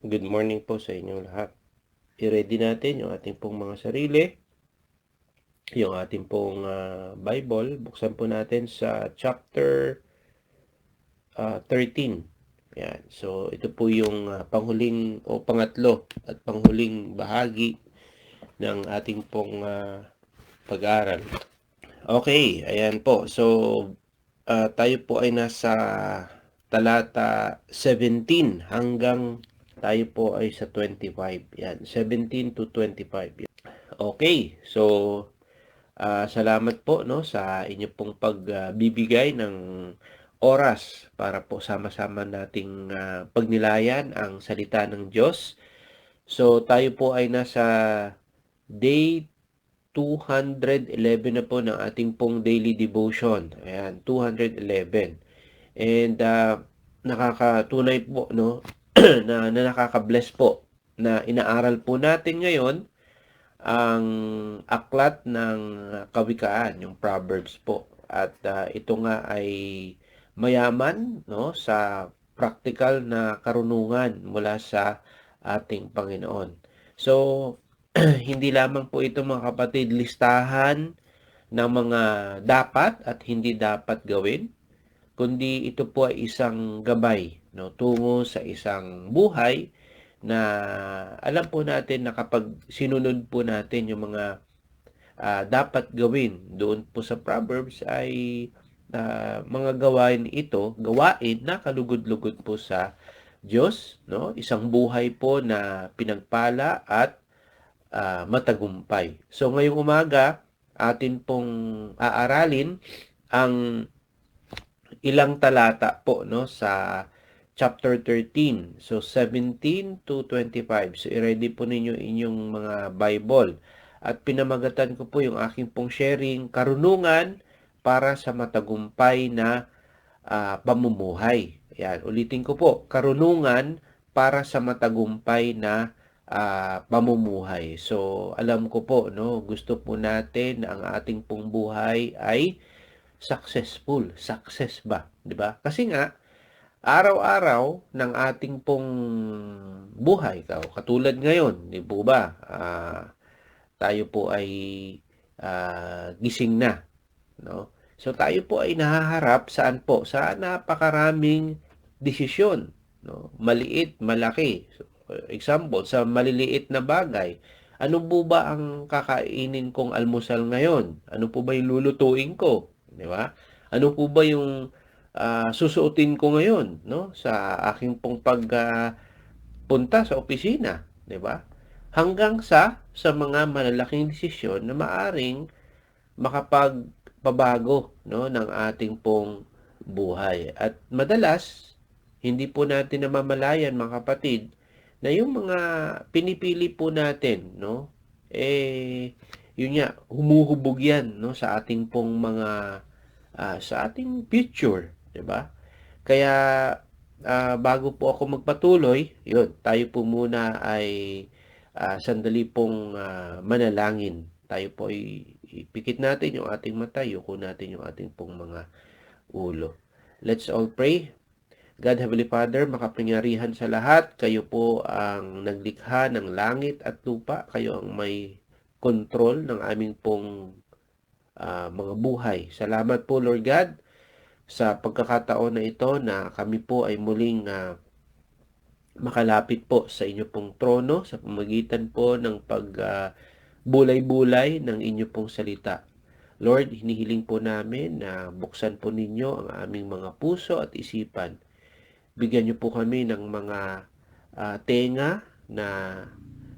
Good morning po sa inyong lahat. I-ready natin yung ating pong mga sarili, yung ating pong ah, Bible. Buksan po natin sa chapter ah, 13. Yan. So, ito po yung ah, panghuling o pangatlo at panghuling bahagi ng ating pong ah, pag-aaral. Okay, ayan po. So, ah, tayo po ay nasa talata 17 hanggang tayo po ay sa 25. Yan, 17 to 25. Okay, so ah, salamat po no sa inyo pong pagbibigay ng oras para po sama-sama nating ah, pagnilayan ang salita ng Diyos. So tayo po ay nasa day 211 na po ng ating pong daily devotion. Ayan, 211. And ah, nakakatunay po no na, na nakaka-bless po na inaaral po natin ngayon ang aklat ng kawikaan, yung Proverbs po. At ah, ito nga ay mayaman no sa practical na karunungan mula sa ating Panginoon. So, hindi lamang po ito mga kapatid listahan ng mga dapat at hindi dapat gawin, kundi ito po ay isang gabay no tungo sa isang buhay na alam po natin na kapag sinunod po natin yung mga ah, dapat gawin doon po sa Proverbs ay ah, mga gawain ito, gawain na kalugod-lugod po sa Diyos, no? Isang buhay po na pinagpala at ah, matagumpay. So ngayong umaga, atin pong aaralin ang ilang talata po no sa chapter 13. So 17 to 25. So i-ready po ninyo inyong mga Bible. At pinamagatan ko po yung aking pong sharing karunungan para sa matagumpay na ah, pamumuhay. Yan, ulitin ko po, karunungan para sa matagumpay na ah, pamumuhay. So, alam ko po, no, gusto po natin na ang ating pong buhay ay successful. Success ba? 'Di ba? Kasi nga, araw-araw ng ating pong buhay, ka- katulad ngayon, di po ba? Ah, tayo po ay ah, gising na, no? So tayo po ay nahaharap saan po? Sa napakaraming desisyon, no? Maliit, malaki. So, example, sa maliliit na bagay, ano po ba ang kakainin kong almusal ngayon? Ano po ba yung lulutuin ko? Di ba? Ano po ba yung ah, susuotin ko ngayon, no? Sa aking pong pag ah, punta sa opisina, 'di ba? Hanggang sa sa mga malalaking desisyon na maaring makapagpabago, no, ng ating pong buhay. At madalas hindi po natin namamalayan mga kapatid na yung mga pinipili po natin, no? Eh yun nga, humuhubog yan, no, sa ating pong mga ah, sa ating future, 'di ba? Kaya ah, bago po ako magpatuloy, yun, tayo po muna ay ah, sandali pong ah, manalangin. Tayo po ay ipikit natin yung ating mata, yuko natin yung ating pong mga ulo. Let's all pray. God Heavenly Father, makapangyarihan sa lahat, kayo po ang naglikha ng langit at lupa, kayo ang may kontrol ng aming pong ah, mga buhay. Salamat po Lord God sa pagkakataon na ito na kami po ay muling ah, makalapit po sa inyo pong trono sa pamagitan po ng pag ah, bulay-bulay ng inyo pong salita. Lord, hinihiling po namin na buksan po ninyo ang aming mga puso at isipan. Bigyan niyo po kami ng mga ah, tenga na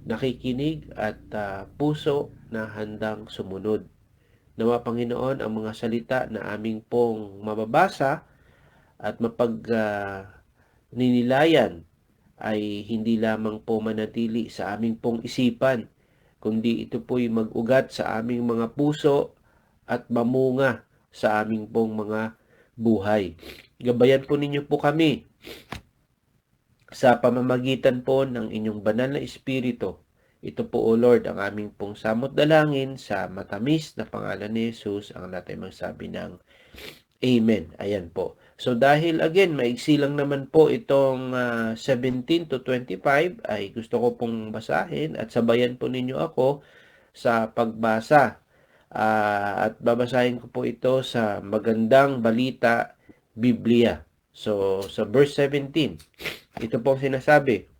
nakikinig at ah, puso na handang sumunod. Nawa Panginoon ang mga salita na aming pong mababasa at mapag ah, ninilayan ay hindi lamang po manatili sa aming pong isipan, kundi ito po'y mag-ugat sa aming mga puso at mamunga sa aming pong mga buhay. Gabayan po ninyo po kami sa pamamagitan po ng inyong banal na espiritu. Ito po, O Lord, ang aming pong samot dalangin sa matamis na pangalan ni Jesus, ang natin magsabi ng Amen. Ayan po. So dahil again, maiksi lang naman po itong uh, 17 to 25 ay gusto ko pong basahin at sabayan po ninyo ako sa pagbasa. Uh, at babasahin ko po ito sa magandang balita Biblia. So sa verse 17, ito pong sinasabi.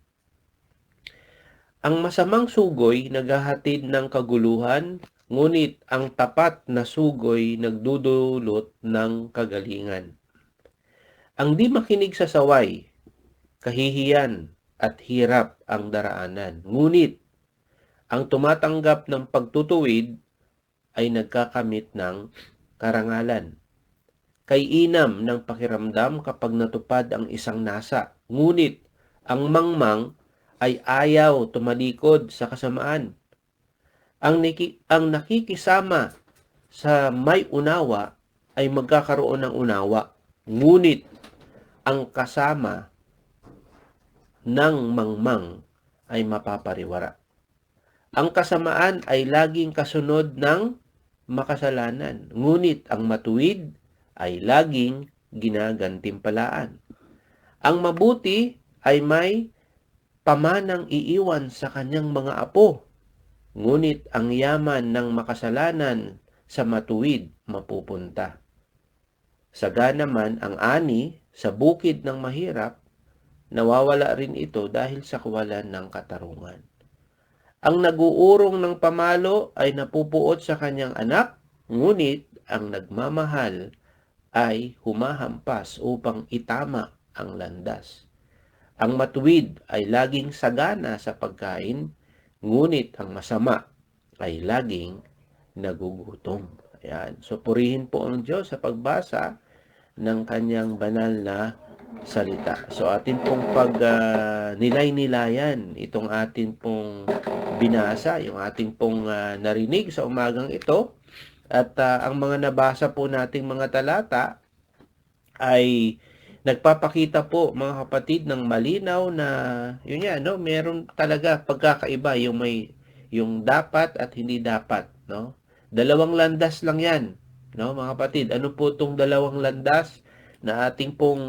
Ang masamang sugoy naghahatid ng kaguluhan, ngunit ang tapat na sugoy nagdudulot ng kagalingan. Ang di makinig sa saway, kahihiyan at hirap ang daraanan. Ngunit, ang tumatanggap ng pagtutuwid ay nagkakamit ng karangalan. Kay inam ng pakiramdam kapag natupad ang isang nasa. Ngunit, ang mangmang ay ayaw tumalikod sa kasamaan. Ang, niki, ang nakikisama sa may unawa ay magkakaroon ng unawa. Ngunit ang kasama ng mangmang ay mapapariwara. Ang kasamaan ay laging kasunod ng makasalanan, ngunit ang matuwid ay laging ginagantimpalaan. Ang mabuti ay may pamanang iiwan sa kanyang mga apo, ngunit ang yaman ng makasalanan sa matuwid mapupunta. Saga naman ang ani sa bukid ng mahirap, nawawala rin ito dahil sa kawalan ng katarungan. Ang naguurong ng pamalo ay napupuot sa kanyang anak, ngunit ang nagmamahal ay humahampas upang itama ang landas. Ang matuwid ay laging sagana sa pagkain, ngunit ang masama ay laging nagugutom. Ayan. So, purihin po ang Diyos sa pagbasa ng kanyang banal na salita. So atin pong pag uh, nilay-nilayan itong atin pong binasa, yung ating pong uh, narinig sa umagang ito at uh, ang mga nabasa po nating mga talata ay nagpapakita po mga kapatid ng malinaw na yun yan no meron talaga pagkakaiba yung may yung dapat at hindi dapat no dalawang landas lang yan No, mga kapatid, ano po itong dalawang landas na ating pong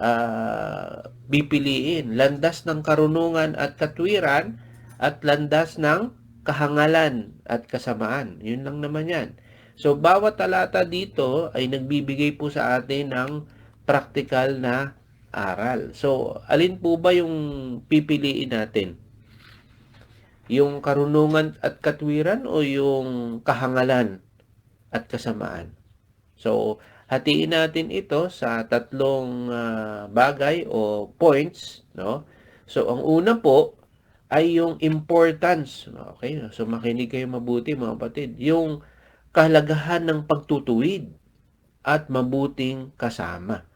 uh, bipiliin? Landas ng karunungan at katwiran at landas ng kahangalan at kasamaan. Yun lang naman yan. So, bawat talata dito ay nagbibigay po sa atin ng practical na aral. So, alin po ba yung pipiliin natin? Yung karunungan at katwiran o yung kahangalan at kasamaan. So, hatiin natin ito sa tatlong uh, bagay o points, no? So, ang una po ay yung importance. Okay? So, makinig kayo mabuti mga kapatid. Yung kahalagahan ng pagtutuwid at mabuting kasama.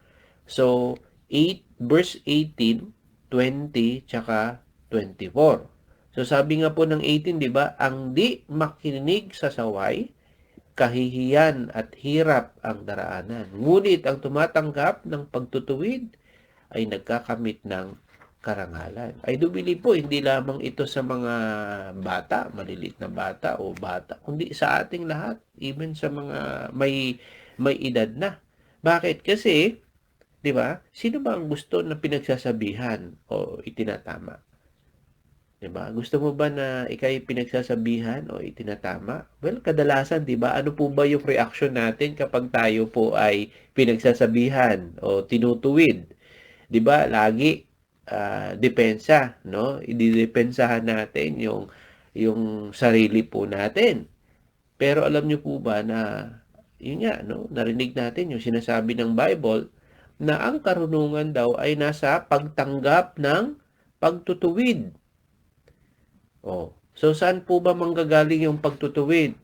So, 8, verse 18, 20, tsaka 24. So, sabi nga po ng 18, di ba? Ang di makinig sa saway, kahihiyan at hirap ang daraanan. Ngunit ang tumatanggap ng pagtutuwid ay nagkakamit ng karangalan. I do po, hindi lamang ito sa mga bata, malilit na bata o bata, kundi sa ating lahat, even sa mga may may edad na. Bakit? Kasi, di ba, sino ba ang gusto na pinagsasabihan o itinatama? 'Di ba? Gusto mo ba na ikay pinagsasabihan o itinatama? Well, kadalasan 'di ba, ano po ba yung reaction natin kapag tayo po ay pinagsasabihan o tinutuwid? 'Di ba? Lagi uh, depensa, no? Ididepensahan natin yung yung sarili po natin. Pero alam niyo po ba na yun nga, no? Narinig natin yung sinasabi ng Bible na ang karunungan daw ay nasa pagtanggap ng pagtutuwid Oh. So saan po ba manggagaling yung pagtutuwid?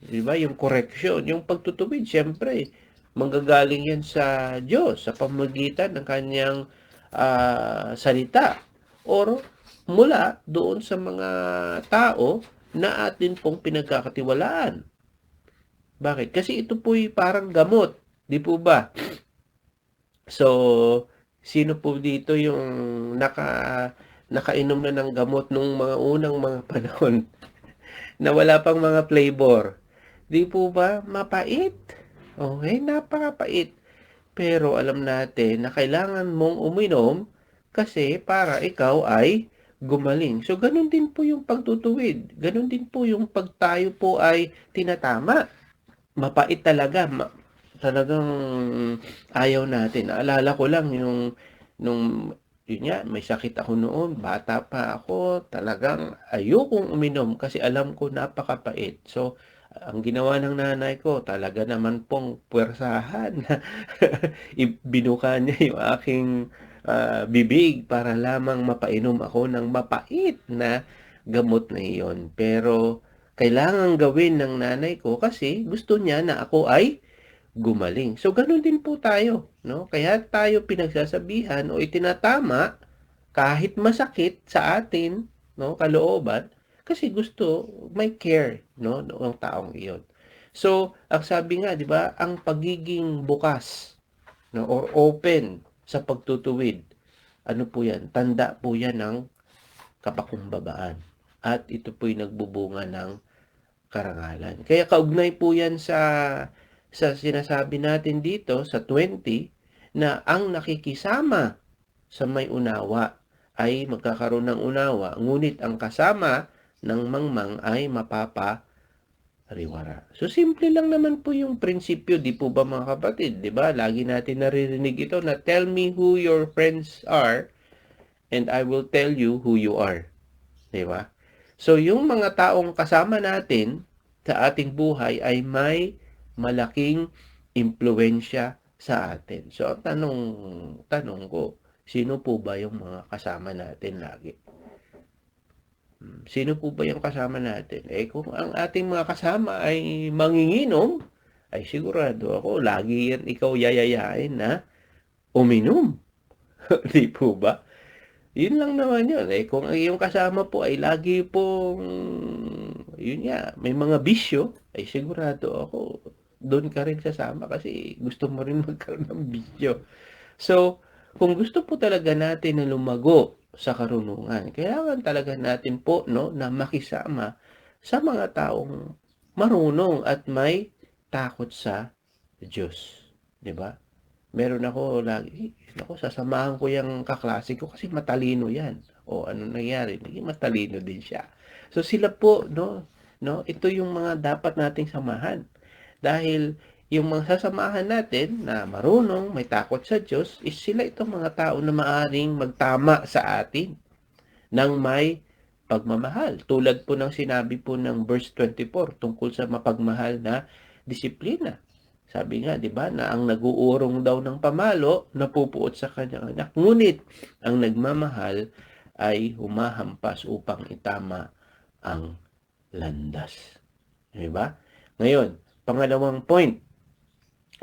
'Di ba? Yung correction, yung pagtutuwid, siyempre, manggagaling yan sa Diyos sa pamagitan ng kanyang uh, salita or mula doon sa mga tao na atin pong pinagkakatiwalaan. Bakit? Kasi ito po'y parang gamot, di po ba? So, sino po dito yung naka nakainom na ng gamot nung mga unang mga panahon na wala pang mga flavor. Di po ba mapait? Okay, napakapait. pero alam natin na kailangan mong uminom kasi para ikaw ay gumaling. So, ganun din po yung pagtutuwid. Ganun din po yung pag tayo po ay tinatama. Mapait talaga. Ma- talagang ayaw natin. Naalala ko lang yung nung yun nga, may sakit ako noon, bata pa ako, talagang ayokong uminom kasi alam ko napakapait. So, ang ginawa ng nanay ko, talaga naman pong puwersahan binuka niya yung aking uh, bibig para lamang mapainom ako ng mapait na gamot na iyon. Pero, kailangan gawin ng nanay ko kasi gusto niya na ako ay gumaling. So, ganun din po tayo. No? Kaya tayo pinagsasabihan o itinatama kahit masakit sa atin, no, kalooban, kasi gusto may care, no, ng taong iyon. So, ang sabi nga, 'di ba, ang pagiging bukas, no, or open sa pagtutuwid, ano po 'yan? Tanda po 'yan ng kapakumbabaan. At ito po'y nagbubunga ng karangalan. Kaya kaugnay po 'yan sa sa sinasabi natin dito sa 20 na ang nakikisama sa may unawa ay magkakaroon ng unawa, ngunit ang kasama ng mangmang ay mapapa riwara. So, simple lang naman po yung prinsipyo, di po ba mga kapatid? Di ba? Lagi natin naririnig ito na tell me who your friends are and I will tell you who you are. Di ba? So, yung mga taong kasama natin sa ating buhay ay may malaking impluensya sa atin. So, tanong, tanong ko, sino po ba yung mga kasama natin lagi? Hmm, sino po ba yung kasama natin? Eh, kung ang ating mga kasama ay manginginom, ay sigurado ako, lagi yan ikaw yayayain na uminom. Di po ba? Yun lang naman yun. Eh, kung ang iyong kasama po ay lagi pong, yun nga, may mga bisyo, ay sigurado ako, doon ka rin sasama kasi gusto mo rin magkaroon ng bisyo. So, kung gusto po talaga natin na lumago sa karunungan, kailangan talaga natin po no, na makisama sa mga taong marunong at may takot sa Diyos. 'Di ba? Meron ako lagi, ako sasamahan ko yung kaklase ko kasi matalino 'yan. O ano nangyari? Naging matalino din siya. So sila po no, no, ito yung mga dapat nating samahan. Dahil yung mga sasamahan natin na marunong, may takot sa Diyos, is sila itong mga tao na maaring magtama sa atin ng may pagmamahal. Tulad po ng sinabi po ng verse 24 tungkol sa mapagmahal na disiplina. Sabi nga, di ba, na ang naguurong daw ng pamalo, napupuot sa kanyang anak. Ngunit, ang nagmamahal ay humahampas upang itama ang landas. Di ba? Ngayon, Pangalawang point,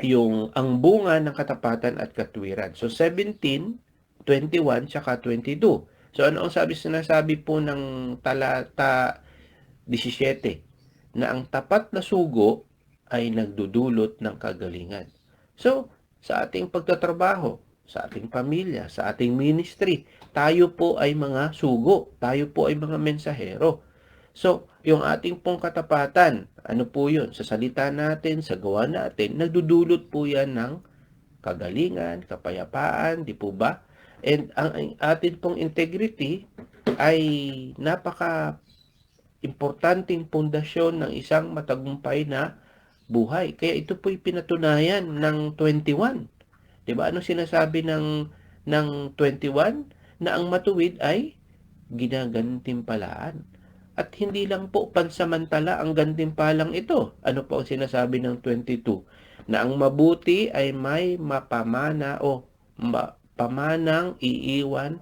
yung ang bunga ng katapatan at katwiran. So 17, 21, tsaka 22. So ano ang sabi sinasabi po ng talata 17? Na ang tapat na sugo ay nagdudulot ng kagalingan. So, sa ating pagtatrabaho, sa ating pamilya, sa ating ministry, tayo po ay mga sugo, tayo po ay mga mensahero. So, yung ating pong katapatan, ano po yun? Sa salita natin, sa gawa natin, nagdudulot po yan ng kagalingan, kapayapaan, di po ba? And ang, atin pong integrity ay napaka importanteng pundasyon ng isang matagumpay na buhay. Kaya ito po'y pinatunayan ng 21. 'Di ba? Ano sinasabi ng ng 21 na ang matuwid ay ginagantimpalaan. At hindi lang po pansamantala ang gantimpalang ito. Ano po ang sinasabi ng 22? Na ang mabuti ay may mapamana o ma, pamanang iiwan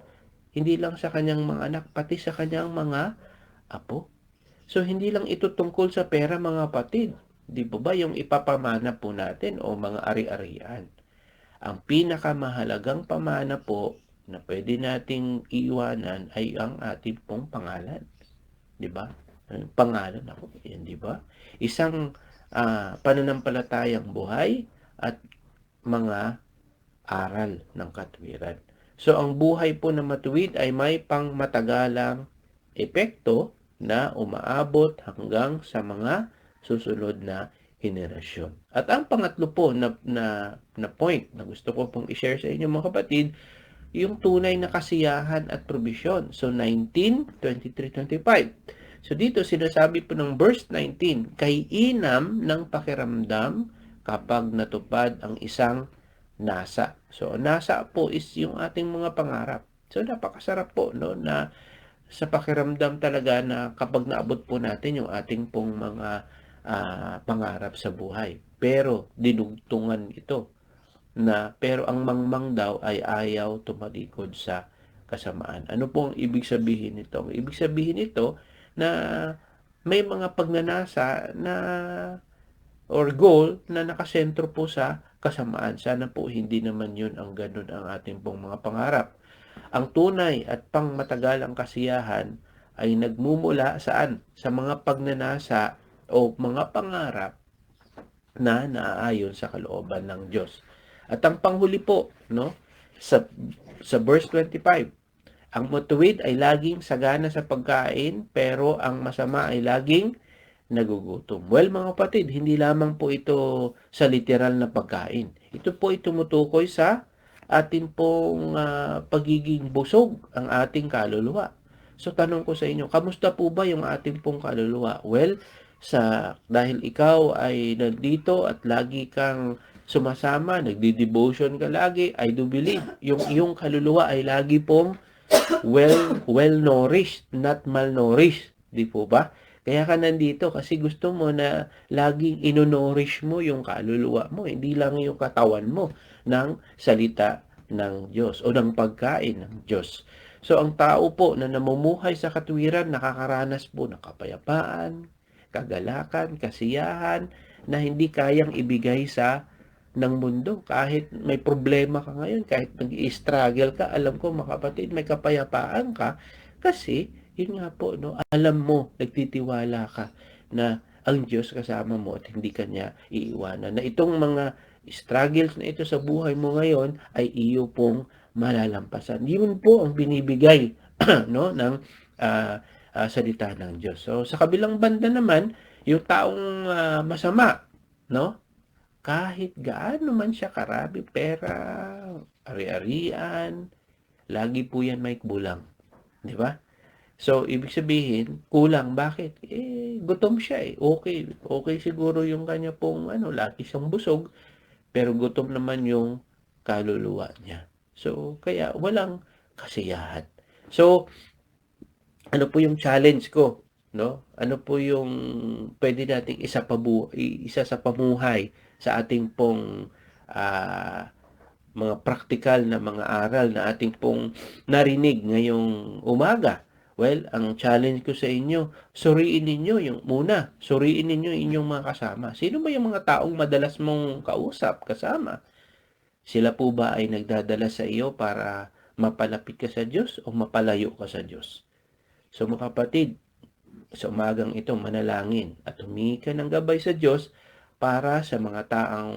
hindi lang sa kanyang mga anak, pati sa kanyang mga apo. So, hindi lang ito tungkol sa pera mga patid. Di ba ba yung ipapamana po natin o mga ari-arian? Ang pinakamahalagang pamana po na pwede nating iwanan ay ang ating pong pangalan. 'Di ba? Pangalan ako, 'yan 'di ba? Isang uh, pananampalatayang buhay at mga aral ng katwiran. So ang buhay po na matuwid ay may pangmatagalang epekto na umaabot hanggang sa mga susunod na henerasyon. At ang pangatlo po na, na, na point na gusto ko pong i-share sa inyo mga kapatid, yung tunay na kasiyahan at probisyon. So 19, 23, 25. So dito sinasabi po ng verse 19, kay inam ng pakiramdam kapag natupad ang isang nasa. So nasa po is yung ating mga pangarap. So napakasarap po no na sa pakiramdam talaga na kapag naabot po natin yung ating pong mga uh, pangarap sa buhay. Pero dinugtungan ito na pero ang mangmang daw ay ayaw tumalikod sa kasamaan. Ano po ang ibig sabihin nito? Ibig sabihin nito na may mga pagnanasa na or goal na nakasentro po sa kasamaan. Sana po hindi naman yun ang ganun ang ating pong mga pangarap. Ang tunay at pangmatagalang kasiyahan ay nagmumula saan? Sa mga pagnanasa o mga pangarap na naaayon sa kalooban ng Diyos. At ang panghuli po, no, sa, sa verse 25, ang matuwid ay laging sagana sa pagkain, pero ang masama ay laging nagugutom. Well, mga kapatid, hindi lamang po ito sa literal na pagkain. Ito po ay tumutukoy sa atin pong uh, pagiging busog ang ating kaluluwa. So tanong ko sa inyo, kamusta po ba yung ating pong kaluluwa? Well, sa dahil ikaw ay nandito at lagi kang sumasama, nagdi-devotion ka lagi, I do believe yung iyong kaluluwa ay lagi pong well well nourished, not malnourished, di po ba? Kaya ka nandito kasi gusto mo na laging inonourish mo yung kaluluwa mo, hindi lang yung katawan mo ng salita ng Diyos o ng pagkain ng Diyos. So ang tao po na namumuhay sa katwiran nakakaranas po ng kapayapaan, kagalakan, kasiyahan na hindi kayang ibigay sa ng mundo. Kahit may problema ka ngayon, kahit nag-i-struggle ka, alam ko mga kapatid, may kapayapaan ka kasi yun nga po, no, alam mo, nagtitiwala ka na ang Diyos kasama mo at hindi kanya iiwanan. Na itong mga struggles na ito sa buhay mo ngayon ay iyo pong malalampasan. Yun po ang binibigay no ng uh, uh, salita ng Diyos. So sa kabilang banda naman, yung taong uh, masama, no? Kahit gaano man siya karami pera, ari-arian, lagi po yan may kulang. Di ba? So, ibig sabihin, kulang. Bakit? Eh, gutom siya eh. Okay. Okay siguro yung kanya pong, ano, laki siyang busog, pero gutom naman yung kaluluwa niya. So, kaya walang kasiyahan. So, ano po yung challenge ko, no? Ano po yung pwede nating isa pa bu isa sa pamuhay sa ating pong uh, mga praktikal na mga aral na ating pong narinig ngayong umaga. Well, ang challenge ko sa inyo, suriin ninyo yung muna, suriin ninyo inyong mga kasama. Sino ba yung mga taong madalas mong kausap, kasama? Sila po ba ay nagdadala sa iyo para mapalapit ka sa Diyos o mapalayo ka sa Diyos? So mga kapatid, sa umagang ito manalangin at humingi ka ng gabay sa Diyos para sa mga taang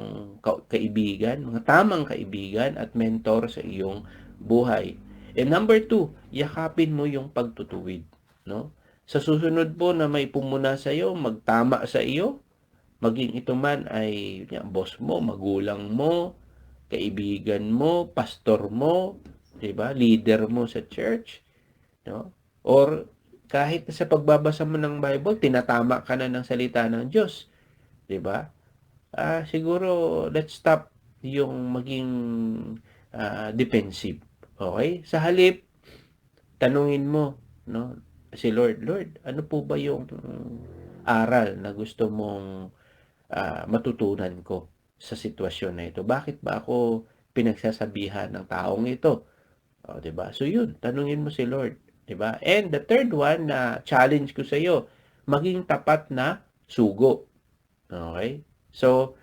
kaibigan, mga tamang kaibigan at mentor sa iyong buhay. And number two, yakapin mo yung pagtutuwid. No? Sa susunod po na may pumuna sa iyo, magtama sa iyo, maging ito man ay yan, boss mo, magulang mo, kaibigan mo, pastor mo, 'di ba? Leader mo sa church, no? Or kahit sa pagbabasa mo ng Bible, tinatama ka na ng salita ng Diyos. 'Di ba? Uh, siguro let's stop yung maging uh, defensive. Okay? Sa halip tanungin mo, no? Si Lord, Lord, ano po ba yung aral na gusto mong uh, matutunan ko sa sitwasyon na ito? Bakit ba ako pinagsasabihan ng taong ito? O, 'di ba? So 'yun, tanungin mo si Lord. 'di ba? And the third one na challenge ko sa iyo, maging tapat na sugo. Okay? So,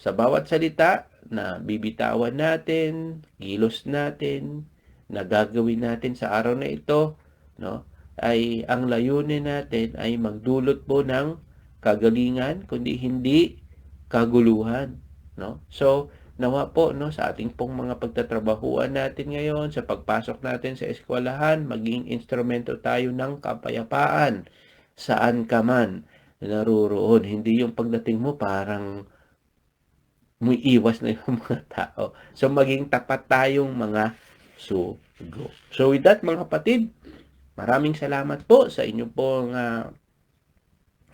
sa bawat salita na bibitawan natin, gilos natin, na gagawin natin sa araw na ito, no? ay ang layunin natin ay magdulot po ng kagalingan kundi hindi kaguluhan no so Nawa po no, sa ating pong mga pagtatrabahuan natin ngayon, sa pagpasok natin sa eskwelahan, maging instrumento tayo ng kapayapaan saan ka man naroroon. Hindi yung pagdating mo parang may iwas na yung mga tao. So, maging tapat tayong mga sugo. So, with that, mga kapatid, maraming salamat po sa inyo pong uh,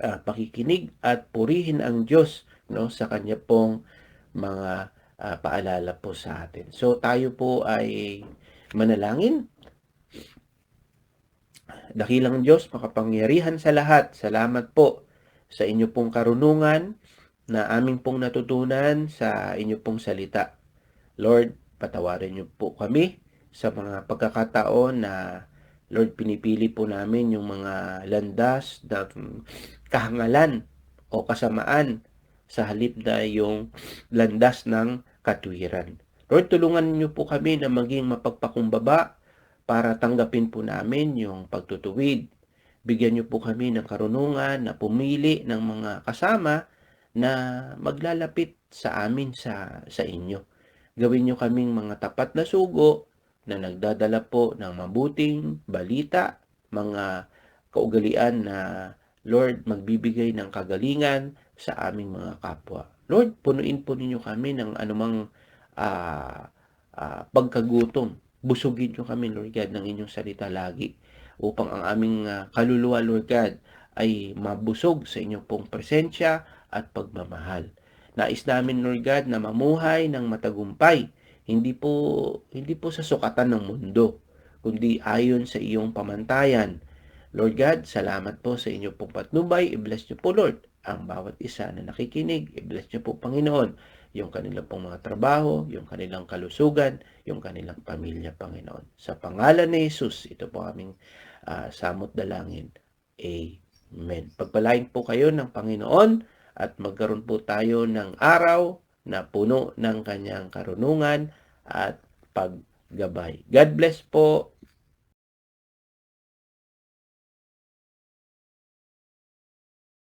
uh, pakikinig at purihin ang Diyos no, sa kanya pong mga uh, paalala po sa atin. So, tayo po ay manalangin. Dakilang Diyos, makapangyarihan sa lahat. Salamat po sa inyo pong karunungan na aming pong natutunan sa inyo pong salita. Lord, patawarin niyo po kami sa mga pagkakataon na Lord, pinipili po namin yung mga landas ng kahangalan o kasamaan sa halip na yung landas ng katwiran. Lord, tulungan niyo po kami na maging mapagpakumbaba para tanggapin po namin yung pagtutuwid. Bigyan niyo po kami ng karunungan na pumili ng mga kasama na maglalapit sa amin sa, sa inyo. Gawin nyo kaming mga tapat na sugo na nagdadala po ng mabuting balita, mga kaugalian na Lord, magbibigay ng kagalingan sa aming mga kapwa. Lord, punuin po ninyo kami ng anumang uh, uh, pagkagutom. Busugin nyo kami, Lord God, ng inyong salita lagi upang ang aming uh, kaluluwa, Lord God, ay mabusog sa inyong pong presensya at pagmamahal. Nais namin, Lord God, na mamuhay ng matagumpay, hindi po, hindi po sa sukatan ng mundo, kundi ayon sa iyong pamantayan. Lord God, salamat po sa inyong pong patnubay. I-bless niyo po, Lord, ang bawat isa na nakikinig. I-bless niyo po, Panginoon, yung kanilang pong mga trabaho, yung kanilang kalusugan, yung kanilang pamilya, Panginoon. Sa pangalan ni Jesus, ito po aming uh, samot dalangin. Amen. Pagpalain po kayo ng Panginoon at magkaroon po tayo ng araw na puno ng kanyang karunungan at paggabay. God bless po